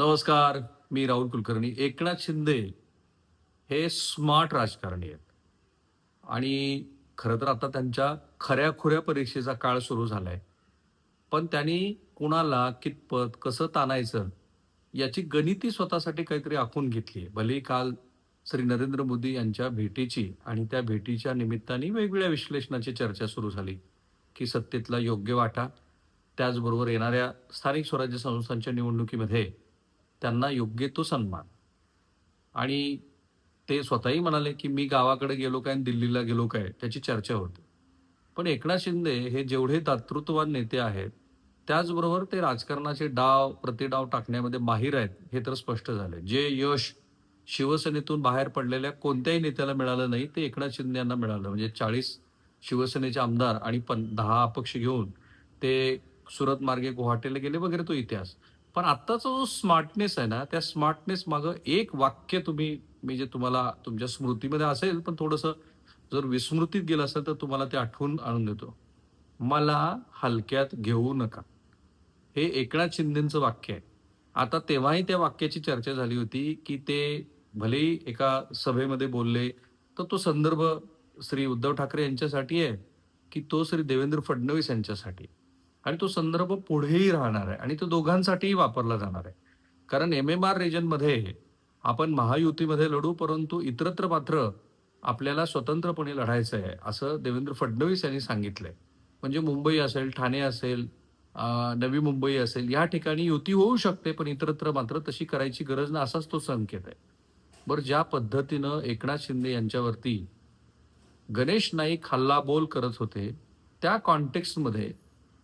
नमस्कार मी राहुल कुलकर्णी. एकनाथ शिंदे हे स्मार्ट राजकारणी आहेत. आणि खरं तर आता त्यांच्या खऱ्याखुऱ्या परीक्षेचा काळ सुरू झाला आहे पण त्यांनी कुणाला कितपत कसं ताणायचं याची गणिती स्वतःसाठी काहीतरी आखून घेतली आहे भलेही काल श्री नरेंद्र मोदी यांच्या भेटीची आणि त्या भेटीच्या निमित्ताने वेगवेगळ्या विश्लेषणाची चर्चा सुरू झाली की सत्तेतला योग्य वाटा त्याचबरोबर येणाऱ्या स्थानिक स्वराज्य संस्थांच्या निवडणुकीमध्ये त्यांना योग्य तो सन्मान. आणि ते स्वतःही म्हणाले की मी गावाकडे गेलो काय आणि दिल्लीला गेलो काय त्याची चर्चा होती. पण एकनाथ शिंदे हे जेवढे दातृत्ववान नेते आहेत त्याचबरोबर ते राजकारणाचे डाव प्रतिडाव टाकण्यामध्ये माहीर आहेत हे तर स्पष्ट झाले. जे यश शिवसेनेतून बाहेर पडलेल्या कोणत्याही नेत्याला मिळालं नाही ते एकनाथ शिंदे यांना मिळालं. म्हणजे चाळीस शिवसेनेचे आमदार आणि पण दहा अपक्ष घेऊन ते सुरत मार्गे गुवाहाटीला गेले वगैरे तो इतिहास. पण आत्ताचा जो स्मार्टनेस आहे ना त्या स्मार्टनेस मागं एक वाक्य तुम्ही मी जे तुम्हाला तुमच्या स्मृतीमध्ये असेल पण थोडंसं जर विस्मृतीत गेलं असेल तर तुम्हाला ते आठवून आणून देतो. मला हलक्यात घेऊ नका. हे एकनाथ शिंदेचं वाक्य आहे. आता तेव्हाही त्या वाक्याची चर्चा झाली होती की ते भलेही एका सभेमध्ये बोलले तर तो संदर्भ श्री उद्धव ठाकरे यांच्यासाठी आहे की तो श्री देवेंद्र फडणवीस यांच्यासाठी? आणि तो संदर्भ पुढेही राहणार आहे आणि तो दोघांसाठीही वापरला जाणार आहे. कारण एम एम आर रिजनमध्ये आपण महायुतीमध्ये लढू परंतु इतरत्र मात्र आपल्याला स्वतंत्रपणे लढायचं आहे असं देवेंद्र फडणवीस यांनी सांगितलंय. म्हणजे मुंबई असेल ठाणे असेल नवी मुंबई असेल या ठिकाणी युती होऊ शकते पण इतरत्र मात्र तशी करायची गरज नाही असाच तो संकेत आहे. बरं ज्या पद्धतीनं एकनाथ शिंदे यांच्यावरती गणेश नाईक हल्लाबोल करत होते त्या कॉन्टेक्स्टमध्ये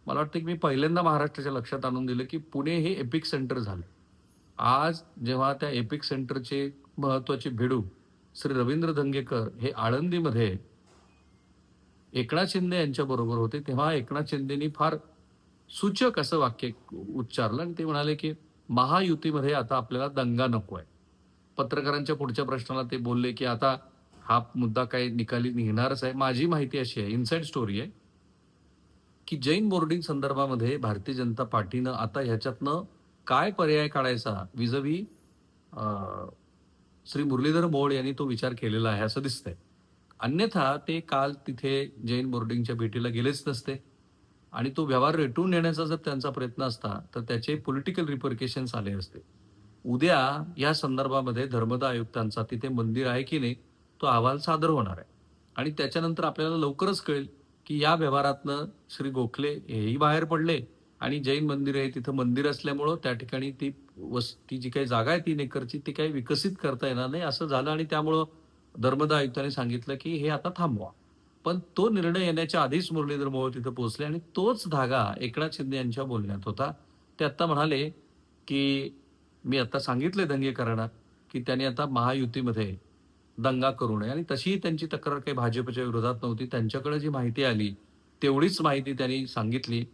मला वाटतं की मी पहिल्यांदा महाराष्ट्राच्या लक्षात आणून दिलं की पुणे हे एपिक सेंटर झालं. आज जेव्हा त्या एपिक सेंटरचे महत्त्वाचे भेडू श्री रवींद्र धंगेकर हे आळंदीमध्ये एकनाथ शिंदे यांच्या बरोबर होते तेव्हा एकनाथ शिंदेनी फार सूचक असं वाक्य उच्चारलं आणि ते म्हणाले की महायुतीमध्ये आता आपल्याला दंगा नको आहे पत्रकारांच्या पुढच्या प्रश्नाला ते बोलले की आता हा मुद्दा काही निकाली निघणारच आहे. माझी माहिती अशी आहे इनसाइड स्टोरी आहे. की जैन बोर्डिंग संदर्भामध्ये भारतीय जनता पार्टीनं आता ह्याच्यातनं काय पर्याय काढायचा विजवी श्री मुरलीधर मोळ यांनी तो विचार केलेला आहे असं दिसतंय. अन्यथा ते काल तिथे जैन बोर्डिंगच्या भेटीला गेलेच नसते. आणि तो व्यवहार रेटून नेण्याचा जर त्यांचा प्रयत्न असता तर त्याचे पॉलिटिकल रिपर्केशन्स आले असते. उद्या या संदर्भामध्ये धर्मदा आयुक्तांचा तिथे मंदिर आहे की नाही तो अहवाल सादर होणार आहे. आणि त्याच्यानंतर आपल्याला लवकरच कळेल की या व्यवहारातनं श्री गोखले हेही बाहेर पडले आणि जैन मंदिर आहे तिथं मंदिर असल्यामुळं त्या ठिकाणी ती वस ती जी काही जागा आहे तीन एकरची ती काही विकसित करता येणार नाही असं झालं आणि त्यामुळं धर्मदा आयुक्तांनी सांगितलं की हे आता थांबवा. पण तो निर्णय येण्याच्या आधीच मुरलीधर मोहोळ तिथं पोहोचले आणि तोच धागा एकनाथ शिंदे यांच्या बोलण्यात होता. ते आत्ता म्हणाले की मी आता सांगितले दंगेकरांना की त्यांनी आता महायुतीमध्ये दंगा करू नये. आणि तशीही त्यांची तक्रार काही भाजपच्या विरोधात नव्हती. त्यांच्याकडे जी माहिती आली तेवढीच माहिती त्यांनी सांगितली.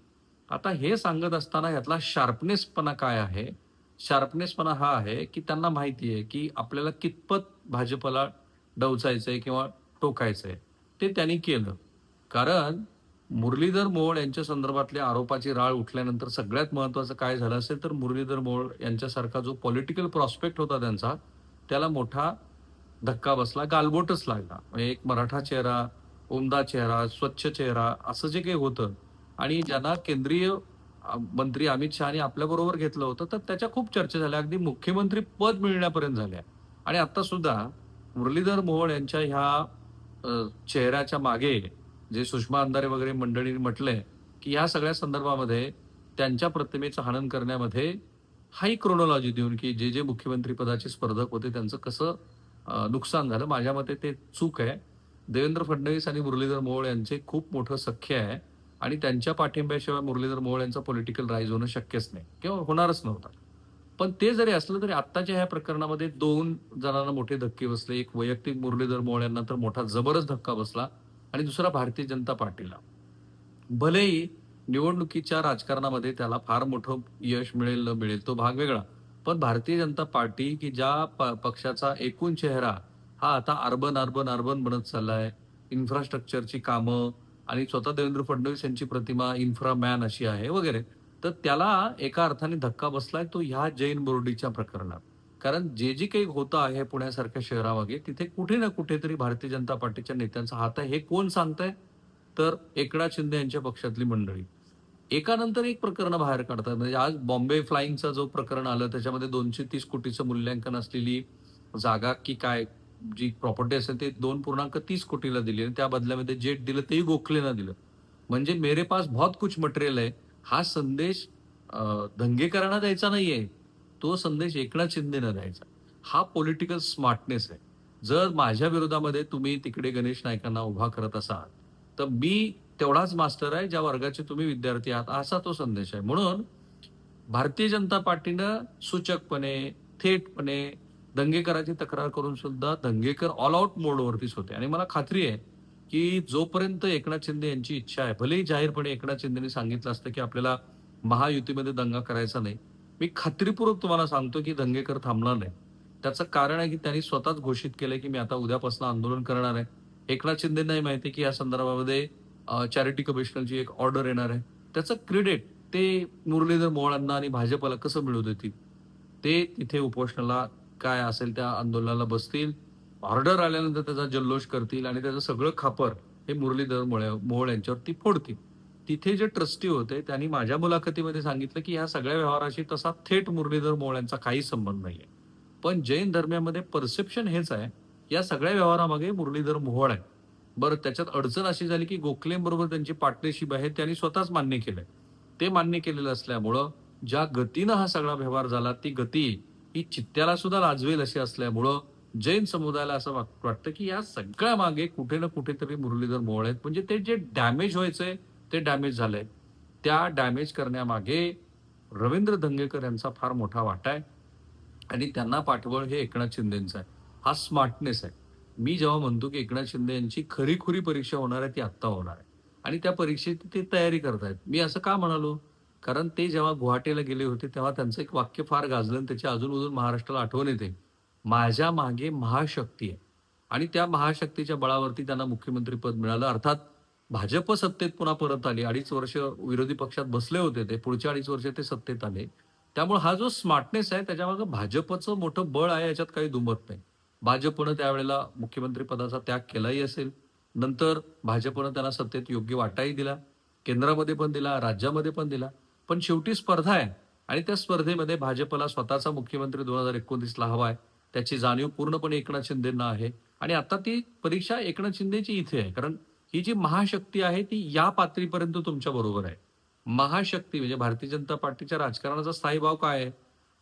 आता हे सांगत असताना यातला शार्पनेसपणा काय आहे? शार्पनेसपणा हा आहे की त्यांना माहिती आहे की आपल्याला कितपत भाजपला डवचायचंय किंवा टोकायचंय. ते त्यांनी केलं. कारण मुरलीधर मोहोळ यांच्या संदर्भातल्या आरोपाची राळ उठल्यानंतर सगळ्यात महत्वाचं काय झालं असेल तर मुरलीधर मोहोळ यांच्यासारखा जो पॉलिटिकल प्रॉस्पेक्ट होता त्यांचा त्याला मोठा धक्का बसला गालबोटच लागला. म्हणजे एक मराठा चेहरा उमदा चेहरा स्वच्छ चेहरा असं जे काही होतं. आणि ज्यांना केंद्रीय मंत्री अमित शहानी आपल्या बरोबर घेतलं होतं तर त्याच्या खूप चर्चा झाल्या. अगदी मुख्यमंत्री पद मिळण्यापर्यंत झाल्या. आणि आता सुद्धा मुरलीधर मोहोळ यांच्या ह्या चेहऱ्याच्या मागे जे सुषमा अंधारे वगैरे मंडळींनी म्हटलंय की ह्या सगळ्या संदर्भामध्ये त्यांच्या प्रतिमेचं हनन करण्यामध्ये हाई क्रोनॉलॉजी देऊन की जे जे मुख्यमंत्री पदाचे स्पर्धक होते त्यांचं कसं नुकसान झालं. माझ्या मते ते चूक आहे. देवेंद्र फडणवीस आणि मुरलीधर मोहोळ यांचे खूप मोठं सख्य आहे आणि त्यांच्या पाठिंब्याशिवाय मुरलीधर मोहोळ यांचं पॉलिटिकल राईज होणं शक्यच नाही. किंवा होणारच नव्हतं. पण ते जरी असलं तरी आत्ताच्या ह्या प्रकरणामध्ये दोन जणांना मोठे धक्के बसले. एक वैयक्तिक मुरलीधर मोहोळ यांना तर मोठा जबरच धक्का बसला आणि दुसरा भारतीय जनता पार्टीला. भलेही निवडणुकीच्या राजकारणामध्ये त्याला फार मोठं यश मिळेल न मिळेल तो भाग वेगळा. पण भारतीय जनता पार्टी की ज्या प- पक्षाचा एकूण चेहरा हा आता अर्बन अर्बन अर्बन बनत चालला आहे इन्फ्रास्ट्रक्चरची कामं आणि स्वतः देवेंद्र फडणवीस यांची प्रतिमा इन्फ्रा मॅन अशी आहे वगैरे. तर त्याला एका अर्थाने धक्का बसलाय तो ह्या जैन बोर्डीच्या प्रकरणात. कारण जे जे काही होतं आहे पुण्यासारख्या शहरामागे तिथे कुठे ना कुठेतरी भारतीय जनता पार्टीच्या नेत्यांचा हात आहे. हे कोण सांगतंय? तर एकनाथ शिंदे यांच्या पक्षातली मंडळी. एकानंतर एक प्रकरण बाहेर काढतात. म्हणजे आज बॉम्बे फ्लाईंगचा जो प्रकरण आलं त्याच्यामध्ये दोनशे तीस कोटीचं मूल्यांकन असलेली जागा की काय जी प्रॉपर्टी असेल ते दोन पूर्णांक तीस कोटीला दिली आणि त्या बदल्यामध्ये जेट दिलं तेही गोखलेनं दिलं. म्हणजे मेरे पास बहुत कुछ मटेरियल आहे. हा संदेश दंगेकरांना द्यायचा नाहीये. तो संदेश एकनाथ शिंदेनं द्यायचा. हा पॉलिटिकल स्मार्टनेस आहे. जर माझ्या विरोधामध्ये तुम्ही तिकडे गणेश नायकांना उभा करत असाल तर मी तेवढाच मास्टर आहे ज्या वर्गाचे तुम्ही विद्यार्थी आहात असा तो संदेश आहे. म्हणून भारतीय जनता पार्टीनं सूचकपणे थेटपणे दंगेकराची तक्रार करून सुद्धा दंगेकर ऑल आउट मोडवरतीच होते. आणि मला खात्री आहे की जोपर्यंत एकनाथ शिंदे यांची इच्छा आहे भलेही जाहीरपणे एकनाथ शिंदेने सांगितलं असतं की आपल्याला महायुतीमध्ये दंगा करायचा नाही मी खात्रीपूर्वक तुम्हाला सांगतो की दंगेकर थांबणार नाही. त्याचं कारण आहे की त्यांनी स्वतःच घोषित केलंय की मी आता उद्यापासून आंदोलन करणार आहे. एकनाथ शिंदेंनाही माहिती की या संदर्भामध्ये चॅरिटी कमिशनरची एक ऑर्डर येणार आहे. त्याचं क्रेडिट ते मुरलीधर मोहोळांना आणि भाजपला कसं मिळू देतील? ते तिथे उपोषणाला काय असेल त्या आंदोलनाला बसतील. ऑर्डर आल्यानंतर त्याचा जल्लोष करतील आणि त्याचं सगळं खापर हे मुरलीधर मोळ मोहोळ यांच्यावरती फोडतील. तिथे जे ट्रस्टी होते त्यांनी माझ्या मुलाखतीमध्ये सांगितलं की ह्या सगळ्या व्यवहाराशी तसा थेट मुरलीधर मोहोळ यांचा काही संबंध नाहीये. पण जैन धर्मामध्ये परसेप्शन हेच आहे. या सगळ्या व्यवहारामागे मुरलीधर मोहोळ आहे. बरं त्याच्यात अडचण अशी झाली की गोखलेंबरोबर त्यांची पार्टनरशिप आहे त्यांनी स्वतःच मान्य केलंय. ते मान्य केलेलं असल्यामुळं ज्या गतीनं हा सगळा व्यवहार झाला ती गती ही चित्त्याला सुद्धा लाजवेल अशी असल्यामुळं जैन समुदायाला असं वाटतं की या सगळ्या मागे कुठे ना कुठेतरी मुरलीधर मोहोळ आहेत. म्हणजे ते जे डॅमेज व्हायचंय ते डॅमेज झालंय. त्या डॅमेज करण्यामागे रवींद्र धंगेकर यांचा फार मोठा वाटा आहे. आणि त्यांना पाठबळ हे एकनाथ शिंदेचं आहे. हा स्मार्टनेस आहे. मी जेव्हा म्हणतो की एकनाथ शिंदे यांची खरीखुरी परीक्षा होणार आहे ती आत्ता होणार आहे. आणि त्या परीक्षेची ते तयारी करतायत. मी असं का म्हणालो? कारण ते जेव्हा गुवाहाटीला गेले होते तेव्हा त्यांचं एक वाक्य फार गाजलं आणि त्याची अजून अजून महाराष्ट्राला आठवण येते. माझ्या मागे महाशक्ती आहे. आणि त्या महाशक्तीच्या बळावरती त्यांना मुख्यमंत्रीपद मिळालं. अर्थात भाजप सत्तेत पुन्हा परत आली. अडीच वर्ष विरोधी पक्षात बसले होते ते. पुढच्या अडीच वर्ष ते सत्तेत आले. त्यामुळे हा जो स्मार्टनेस आहे त्याच्यामागं भाजपचं मोठं बळ आहे याच्यात काही दुमत नाही. भाजपनं त्यावेळेला मुख्यमंत्री पदाचा त्याग केलाही असेल. नंतर भाजपनं त्यांना सत्तेत योग्य वाटाही दिला. केंद्रामध्ये पण दिला राज्यामध्ये पण दिला. पण शेवटी स्पर्धा आहे. आणि त्या स्पर्धेमध्ये भाजपला स्वतःचा मुख्यमंत्री दोन हजार एकोणतीसला हवा आहे. त्याची जाणीव पूर्णपणे एकनाथ शिंदेना आहे. आणि आता ती परीक्षा एकनाथ शिंदेची इथे आहे. कारण ही जी महाशक्ती आहे ती या पातळीपर्यंत तुमच्या बरोबर आहे. महाशक्ती म्हणजे भारतीय जनता पार्टीच्या राजकारणाचा स्थायी भाव काय आहे?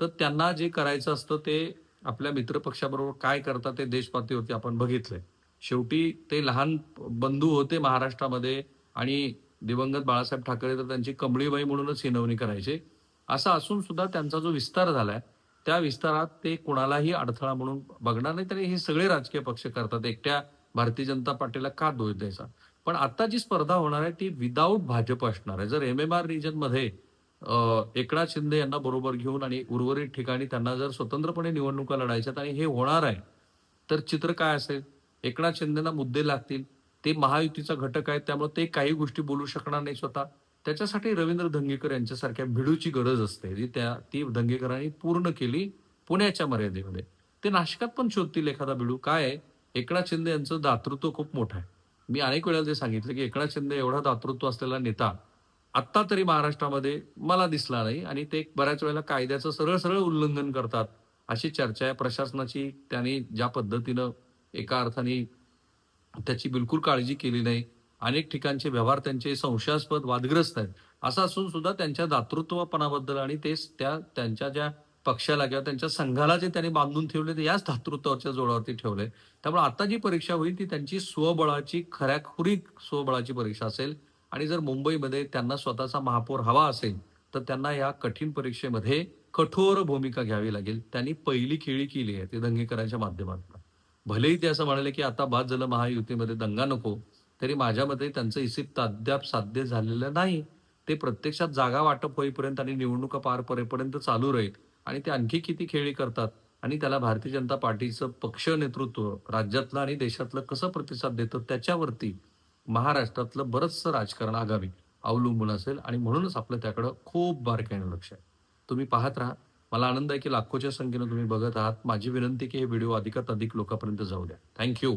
तर त्यांना जे करायचं असतं ते आपल्या मित्रपक्षाबरोबर काय करतात ते देशपातळीवरती आपण बघितलंय. शेवटी ते लहान बंधू होते महाराष्ट्रामध्ये आणि दिवंगत बाळासाहेब ठाकरे तर त्यांची कमळीबाई म्हणूनच हिनवणी करायचे. असं असून सुद्धा त्यांचा जो विस्तार झालाय त्या विस्तारात ते कुणालाही अडथळा म्हणून बघणार नाही. तरी हे सगळे राजकीय पक्ष करतात. एकट्या भारतीय जनता पार्टीला का दोष द्यायचा? पण आता जी स्पर्धा होणार आहे ती विदाऊट भाजप असणार आहे. जर एम एम आर रिजनमध्ये एकनाथ शिंदे यांना बरोबर घेऊन आणि उर्वरित ठिकाणी त्यांना जर स्वतंत्रपणे निवडणुका लढायच्यात आणि हे होणार आहे तर चित्र काय असेल? एकनाथ शिंदेना मुद्दे लागतील. ते महायुतीचा घटक आहेत त्यामुळे ते काही गोष्टी बोलू शकणार नाही स्वतः. त्याच्यासाठी रवींद्र धंगेकर यांच्यासारख्या भिडूची गरज असते. जी त्या ती धंगेकरांनी पूर्ण केली पुण्याच्या मर्यादेमध्ये. ते नाशकात पण शोधतील एखादा भिडू. काय आहे? एकनाथ शिंदे यांचं दातृत्व खूप मोठं आहे. मी अनेक वेळा ते सांगितलं की एकनाथ शिंदे एवढा दातृत्व असलेला नेता आत्ता तरी महाराष्ट्रामध्ये मला दिसला नाही आणि ते बऱ्याच वेळेला कायद्याचं सरळ सरळ उल्लंघन करतात अशी चर्चा आहे. प्रशासनाची त्यांनी ज्या पद्धतीनं एका अर्थाने त्याची बिलकुल काळजी केली नाही. अनेक ठिकाणचे व्यवहार त्यांचे संशयास्पद वादग्रस्त आहेत. असं असून सुद्धा त्यांच्या दातृत्वपणाबद्दल आणि ते त्या त्यांच्या ज्या पक्षाला किंवा त्यांच्या संघाला जे त्यांनी बांधून ठेवले ते याच दातृत्वाच्या जोडावरती ठेवले. त्यामुळे आता जी परीक्षा होईल ती त्यांची स्वबळाची खऱ्याखुरी स्वबळाची परीक्षा असेल. आणि जर मुंबईमध्ये त्यांना स्वतःचा महापौर हवा असेल तर त्यांना या कठीण परीक्षेमध्ये कठोर भूमिका घ्यावी लागेल. त्यांनी पहिली खेळी केली आहे ते दंगेकरांच्या माध्यमातून. भलेही ते असं म्हणाले की आता बाद झालं महायुतीमध्ये दंगा नको. तरी माझ्या मते त्यांचं इसिप्त अद्याप साध्य झालेलं नाही. ते प्रत्यक्षात जागा वाटप होईपर्यंत आणि निवडणुका पार पडेपर्यंत चालू राहील. आणि ते आणखी किती खेळी करतात? आणि त्याला भारतीय जनता पार्टीचं पक्ष नेतृत्व राज्यातलं आणि देशातलं कसं प्रतिसाद देतं? त्याच्यावरती महाराष्ट्रातलं बरंचसं राजकारण आगामी अवलंबून असेल आणि म्हणूनच आपलं त्याकडं खूप बारकाईनं लक्ष आहे. तुम्ही पाहत राहा. मला आनंद आहे की लाखोच्या संख्येनं तुम्ही बघत आहात. माझी विनंती की हे व्हिडिओ अधिकात अधिक लोकांपर्यंत जाऊ द्या. थँक्यू.